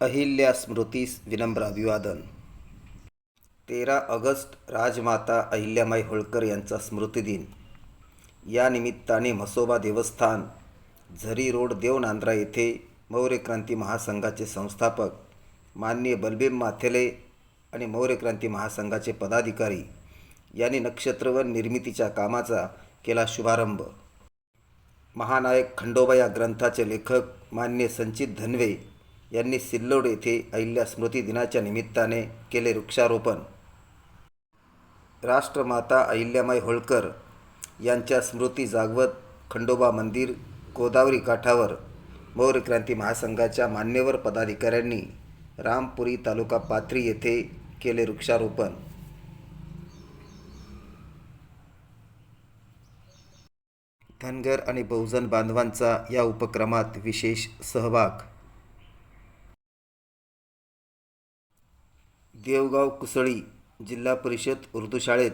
अहिल्या स्मृतीस विनम्र अभिवादन. तेरा ऑगस्ट राजमाता अहिल्यामाई होळकर यांचा स्मृतिदिन. या निमित्ताने म्हसोबा देवस्थान झरी रोड देवनांद्रा येथे मौर्य क्रांती महासंघाचे संस्थापक माननीय बलबीम माथेले आणि मौर्य क्रांती महासंघाचे पदाधिकारी यांनी नक्षत्रवन निर्मितीच्या कामाचा केला शुभारंभ. महानायक खंडोबा या ग्रंथाचे लेखक मान्य संचित धनवे यांनी सिल्लोड येथे अहिल्या स्मृती दिनाच्या निमित्ताने केले वृक्षारोपण. राष्ट्रमाता अहिल्यामाई होळकर यांच्या स्मृती जागवत खंडोबा मंदिर गोदावरी काठावर मौर्य क्रांती महासंघाच्या मान्यवर पदाधिकाऱ्यांनी रामपुरी तालुका पाथरी येथे केले वृक्षारोपण. धनगर आणि बहुजन बांधवांचा या उपक्रमात विशेष सहभाग. देवगाव कुसळी जिल्हा परिषद उर्दू शाळेत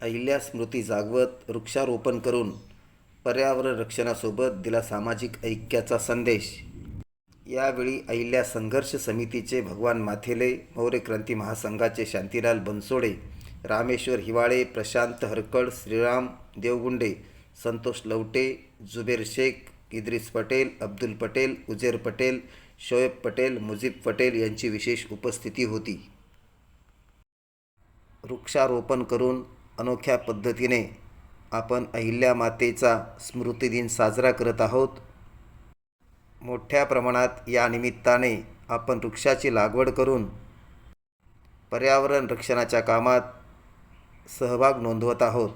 अहिल्या स्मृती जागवत वृक्षारोपण करून पर्यावरण रक्षणासोबत दिला सामाजिक ऐक्याचा संदेश. यावेळी अहिल्या संघर्ष समितीचे भगवान माथेले मौर्य क्रांती महासंघाचे शांतीलाल बनसोडे रामेश्वर हिवाळे प्रशांत हरकड श्रीराम देवगुंडे संतोष लवटे जुबेर शेख इद्रिस पटेल अब्दुल पटेल उजेर पटेल शोएब पटेल मुजीब पटेल यांची विशेष उपस्थिती होती. वृक्षारोपण करून अनोख्या पद्धतीने आपण अहिल्या मातेचा स्मृतिदिन साजरा करत आहोत. मोठ्या प्रमाणात या निमित्ताने आपण वृक्षाची लागवड करून पर्यावरण रक्षणाच्या कामात सहभाग नोंदवत आहोत.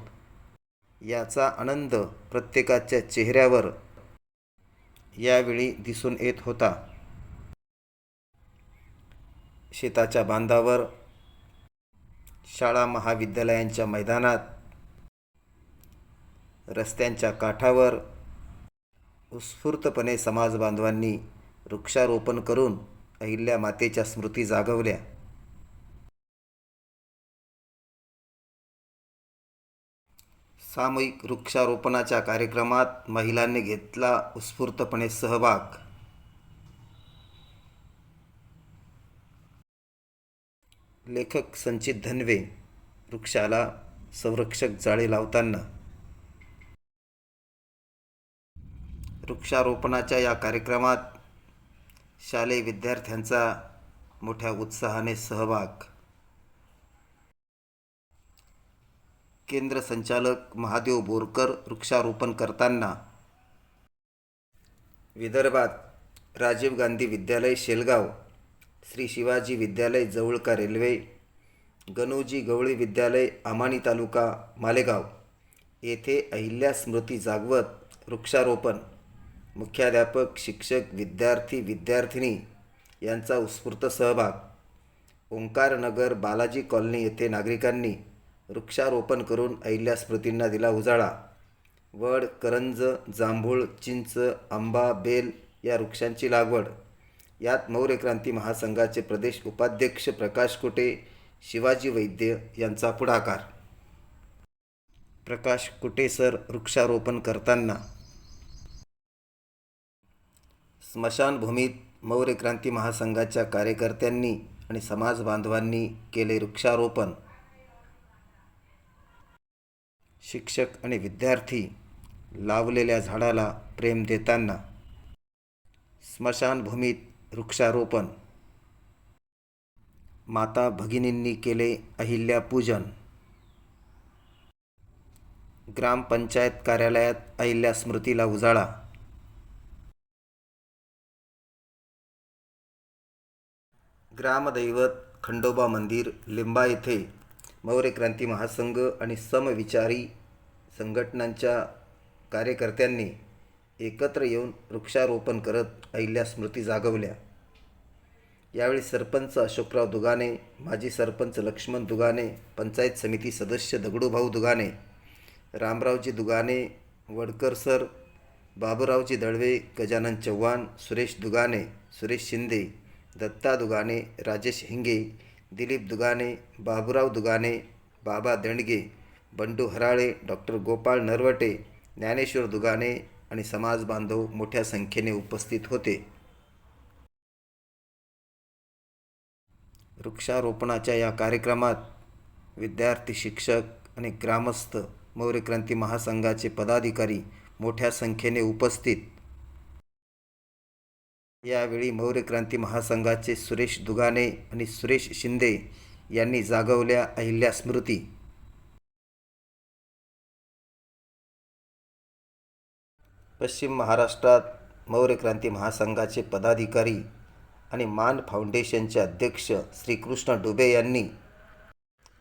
याचा आनंद प्रत्येकाच्या चेहऱ्यावर यावेळी दिसून येत होता. शेताच्या बांधावर शाळा महाविद्यालयांच्या मैदानात रस्त्यांच्या काठावर उत्स्फूर्तपणे समाज बांधवांनी वृक्षारोपण करून अहिल्या मातेच्या स्मृती जागवल्या. सामूहिक वृक्षारोपणाच्या कार्यक्रमात महिलांनी घेतला उत्स्फूर्तपणे सहभाग. लेखक संचित धनवे वृक्षाला संरक्षक जाळे लावताना. वृक्षारोपणाच्या या कार्यक्रमात शालेय विद्यार्थ्यांचा मोठ्या उत्साहाने सहभाग. केंद्र संचालक महादेव बोरकर वृक्षारोपण करताना. विदर्भात राजीव गांधी विद्यालय शेलगाव. श्री शिवाजी विद्यालय जवळका रेल्वे गणोजी गवळी विद्यालय आमाणी तालुका मालेगाव. येथे अहिल्या स्मृती जागवत वृक्षारोपण. मुख्याध्यापक शिक्षक विद्यार्थी विद्यार्थिनी यांचा उत्स्फूर्त सहभाग. ओंकारनगर बालाजी कॉलनी येथे नागरिकांनी वृक्षारोपण करून अहिल्या स्मृतींना दिला उजाळा. वड करंज जांभूळ चिंच आंबा बेल या वृक्षांची लागवड. यात मौर्य क्रांती महासंघाचे प्रदेश उपाध्यक्ष प्रकाश कुटे शिवाजी वैद्य यांचा पुढाकार. प्रकाश कुटे सर वृक्षारोपण करताना स्मशानभूमीत मौर्य क्रांती महासंघाच्या कार्यकर्त्यांनी आणि समाज बांधवांनी केले वृक्षारोपण. शिक्षक आणि विद्यार्थी लावलेल्या झाडाला प्रेम देताना स्मशानभूमीत वृक्षारोपण. माता भगिनींनी केले अहिल्यापूजन ग्रामपंचायत कार्यालयात अहिल्या स्मृतीला उजाळा. ग्रामदैवत खंडोबा मंदिर लिंबा येथे मौर्य क्रांती महासंघ आणि समविचारी संघटनांच्या कार्यकर्त्यांनी एकत्र येऊन वृक्षारोपण करत अहिल्या स्मृती जागवल्या. यावेळी सरपंच अशोकराव दुगाने माजी सरपंच लक्ष्मण दुगाने पंचायत समिती सदस्य दगडूभाऊ दुगाने रामरावजी दुगाने वडकर सर बाबूरावजी दळवे गजानन चव्हाण सुरेश दुगाने सुरेश शिंदे दत्ता दुगाने राजेश हिंगे दिलीप दुगाने बाबूराव दुगाने बाबा दंडगे बंडू हराळे डॉक्टर गोपाळ नरवटे ज्ञानेश्वर दुगाने आणि समाज बांधव मोठ्या संख्येने उपस्थित होते. वृक्षारोपणाच्या या कार्यक्रमात विद्यार्थी शिक्षक आणि ग्रामस्थ मौर्य क्रांती महासंघाचे पदाधिकारी मोठ्या संख्येने उपस्थित. यावेळी मौर्य क्रांती महासंघाचे सुरेश दुगाने आणि सुरेश शिंदे यांनी जागवल्या अहिल्या स्मृती. पश्चिम महाराष्ट्रात मौर्य क्रांती महासंघाचे पदाधिकारी आणि मान फाउंडेशनचे अध्यक्ष श्रीकृष्ण डुबे यांनी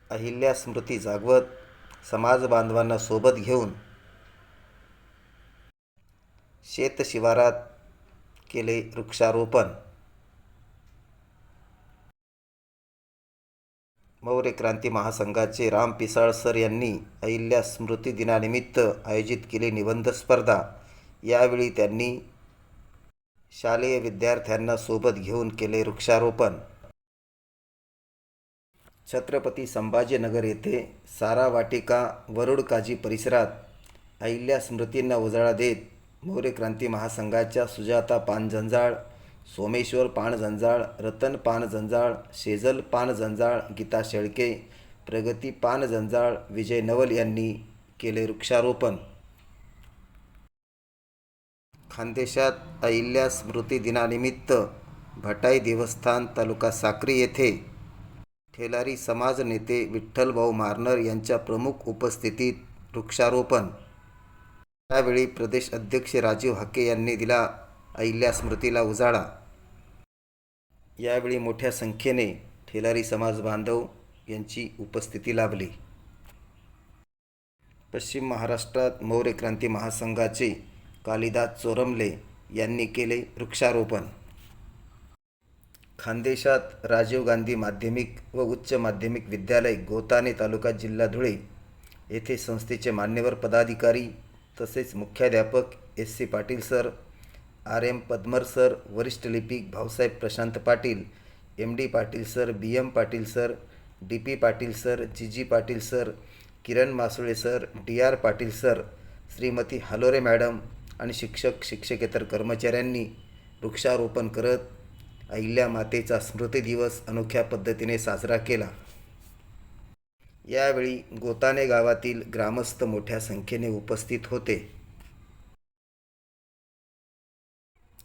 अहिल्या स्मृती जागवत समाज बांधवांना सोबत घेऊन शेत शिवारात केले वृक्षारोपण. मौर्य क्रांती महासंघाचे राम पिसाळ सर यांनी अहिल्या स्मृती दिनानिमित्त आयोजित केली निबंध स्पर्धा. यावेळी त्यांनी शालेय विद्यार्थ्यांना सोबत घेऊन केले वृक्षारोपण. छत्रपती संभाजीनगर येथे सारा वाटिका वरुडकाजी परिसरात अहिल्या स्मृतींना उजाळा देत मौर्य क्रांती महासंघाच्या सुजाता पानझंजाळ सोमेश्वर पानझंजाळ रतन पानझंजाळ शेजल पानझंजाळ गीता शेळके प्रगती पानझंजाळ विजय नवल यांनी केले वृक्षारोपण. खानदेशात अहिल्या स्मृती दिनानिमित्त भटाई देवस्थान तालुका साक्री येथे ठेलारी समाज नेते विठ्ठलभाऊ मारनर यांच्या प्रमुख उपस्थितीत वृक्षारोपण. त्यावेळी प्रदेश अध्यक्ष राजीव हाके यांनी दिला अहिल्या स्मृतीला उजाळा. यावेळी मोठ्या संख्येने ठेलारी समाज बांधव यांची उपस्थिती लाभली. पश्चिम महाराष्ट्रात मौर्य क्रांती महासंघाचे कालिदास चोरमले यांनी केले वृक्षारोपण. खानदेशात राजीव गांधी माध्यमिक व उच्च माध्यमिक विद्यालय गोताने तालुका जिल्हा धुळे येथे संस्थेचे मान्यवर पदाधिकारी तसेच मुख्याध्यापक S C Patil sir R M Padmar sir वरिष्ठ लिपिक Bhausaheb Prashant Patil M D Patil sir B M Patil sir D P Patil sir G G Patil sir Kiran Masule sir D R Patil sir Shrimati Halore madam आणि शिक्षक शिक्षकेतर कर्मचाऱ्यांनी वृक्षारोपण करत अहिल्या मातेचा स्मृती दिवस अनोख्या पद्धतीने साजरा केला. यावेळी गोताने गावातील ग्रामस्थ मोठ्या संख्येने उपस्थित होते.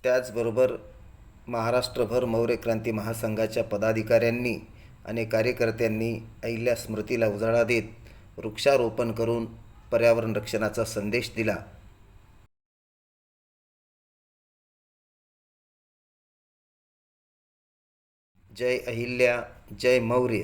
त्याचबरोबर महाराष्ट्रभर मौर्य क्रांती महासंघाच्या पदाधिकाऱ्यांनी आणि कार्यकर्त्यांनी अहिल्या स्मृतीला उजाळा देत वृक्षारोपण करून पर्यावरण रक्षणाचा संदेश दिला. जय अहिल्या जय मौर्य.